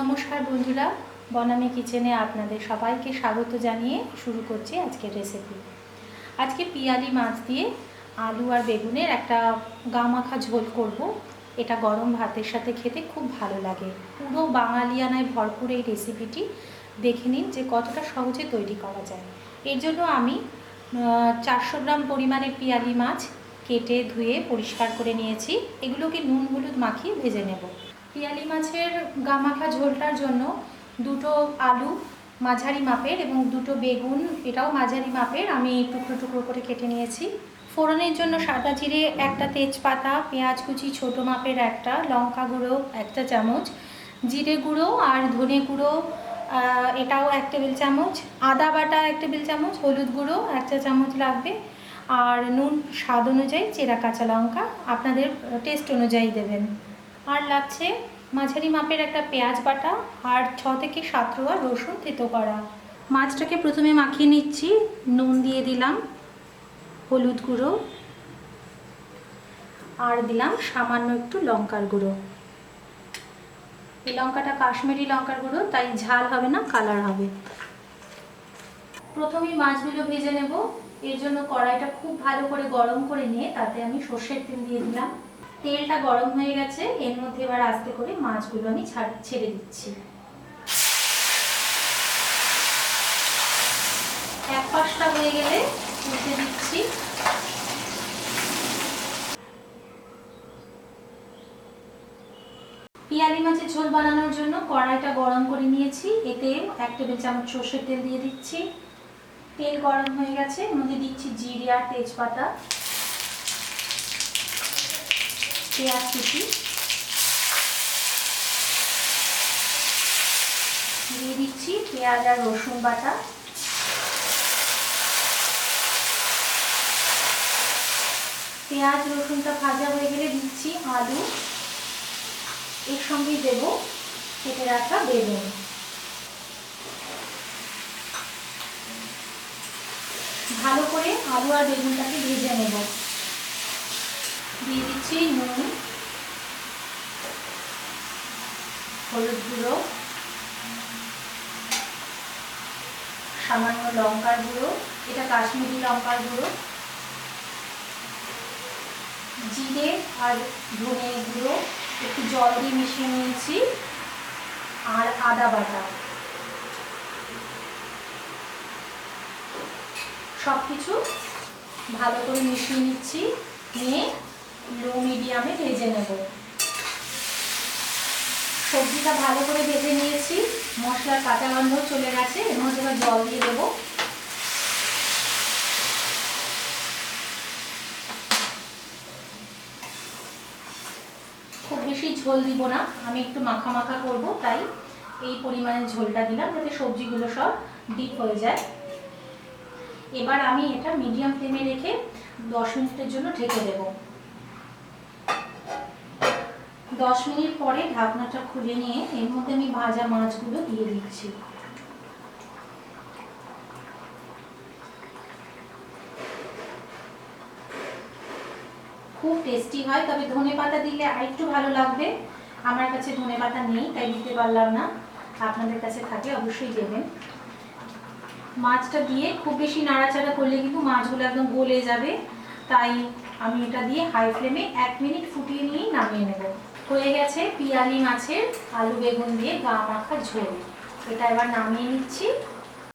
নমস্কার বন্ধুরা বনামি কিচেনে আপনাদের সবাইকে স্বাগত জানিয়ে শুরু করছি আজকের রেসিপি আজকে পিয়ালি মাছ দিয়ে আলু আর বেগুনের একটা গা মাখা ঝোল করব। এটা গরম ভাতের সাথে খেতে খুব ভালো লাগে। পুরো বাঙালিয়ানায় ভরপুর এই রেসিপিটি দেখে নিন যে কতটা সহজে তৈরি করা যায়। এর জন্য আমি চারশো গ্রাম পরিমাণের পিয়ালি মাছ কেটে ধুয়ে পরিষ্কার করে নিয়েছি। এগুলোকে নুন হলুদ মাখিয়ে ভেজে নেব। পিয়ালি মাছের গামাখা ঝোলটার জন্য দুটো আলু মাঝারি মাপের এবং দুটো বেগুন, এটাও মাঝারি মাপের, আমি টুকরো টুকরো করে কেটে নিয়েছি। ফোড়নের জন্য সাদা জিরে, একটা তেজপাতা, পেঁয়াজ কুচি, ছোটো মাপের একটা, লঙ্কা গুঁড়ো, একটা চামচ, জিরে গুঁড়ো আর ধনে গুঁড়ো এটাও এক টেবিল চামচ, আদা বাটা এক টেবিল চামচ, হলুদ গুঁড়ো একটা চামচ লাগবে, আর নুন স্বাদ অনুযায়ী চেরা কাঁচা লঙ্কা, আপনাদের টেস্ট অনুযায়ী দেবেন। আর লাগছে মাঝারি মাপের একটা পেঁয়াজ বাটা আর ছ থেকে সাত রোয়া রসুন থেতো করা। মাছটাকে প্রথমে মাখিয়ে নিচ্ছি, নুন দিয়ে দিলাম, হলুদ গুঁড়ো, আর দিলাম সামান্য একটু লঙ্কার গুঁড়ো। এই লঙ্কাটা কাশ্মীরি লঙ্কার গুঁড়ো, তাই ঝাল হবে না, কালার হবে। প্রথমেই মাছগুলো ভেজে নেব। এর জন্য কড়াইটা খুব ভালো করে গরম করে নিয়ে তাতে আমি সর্ষের তেল দিয়ে দিলাম। তেলটা গরম হয়ে গেছে, এর মধ্যে এবার আস্তে করে মাছগুলো আমি ছাড়- দিচ্ছি। এক পাশটা হয়ে গেলে উল্টে দিচ্ছি। পিয়ালি মাছের ঝোল বানানোর জন্য কড়াইটা গরম করে নিয়েছি, এতে এক টেবিল চামচ সর্ষের তেল দিয়ে দিচ্ছি। তেল গরম হয়ে গেছে, এর মধ্যে দিচ্ছি জিরে আর তেজপাতা। পেঁয়াজ কুচি। দিয়ে দিচ্ছি পেঁয়াজ আর রসুন বাটা। পেঁয়াজ, রসুনটা ভাজা হয়ে গেলে দিচ্ছি আলু। এর সঙ্গেই দেবো, কেটে রাখা বেগুন। ভালো করে আলু আর বেগুনটাকে ভেজে নেব। দিয়ে দিচ্ছি নুন, হলুদ গুঁড়ো, সামান্য লঙ্কার গুঁড়ো, এটা কাশ্মীরি লঙ্কার গুঁড়ো, জিরে আর ধনে গুঁড়ো, একটু জল দিয়ে মিশিয়ে নিয়েছি, আর আদা বাটা। সব কিছু ভালো করে মিশিয়ে নিচ্ছি, নিয়ে মিডিয়ামে ভেজে নেব। সবজিটা ভালো করে ভেজে নিয়েছি। মশলার কাঁচা গন্ধ চলে গেছে এর মধ্যে জল দিয়ে দেবো। খুব বেশি ঝোল দিব না, আমি একটু মাখা মাখা করব, তাই এই পরিমাণে ঝোলটা দিলাম যাতে সবজিগুলো সব ডিপ হয়ে যায়। এবার আমি এটা মিডিয়াম ফ্লেমে রেখে দশ মিনিটের জন্য ঢেকে দেব। দশ মিনিট পরে ঢাকনাটা খুলে নিয়ে এর মধ্যে আমি ভাজা মাছগুলো দিয়ে দিচ্ছি। খুব টেস্টি হয়, তবে ধনে পাতা দিলে আরেকটু ভালো লাগবে। আমার কাছে ধনে পাতা নেই, তাই দিতে পারলাম না। আপনাদের কাছে থাকে অবশ্যই দেবেন। মাছটা দিয়ে খুব বেশি নাড়াচাড়া করলে কিন্তু মাছগুলো একদম গলে যাবে। তাই আমি এটা দিয়ে হাই ফ্লেমে এক মিনিট ফুটিয়ে নিয়েই নামিয়ে নেব। হয়ে গেছে পিয়ালি মাছের আলু বেগুন দিয়ে গা মাখা ঝোল। এটা এবার নামিয়ে নিচ্ছি।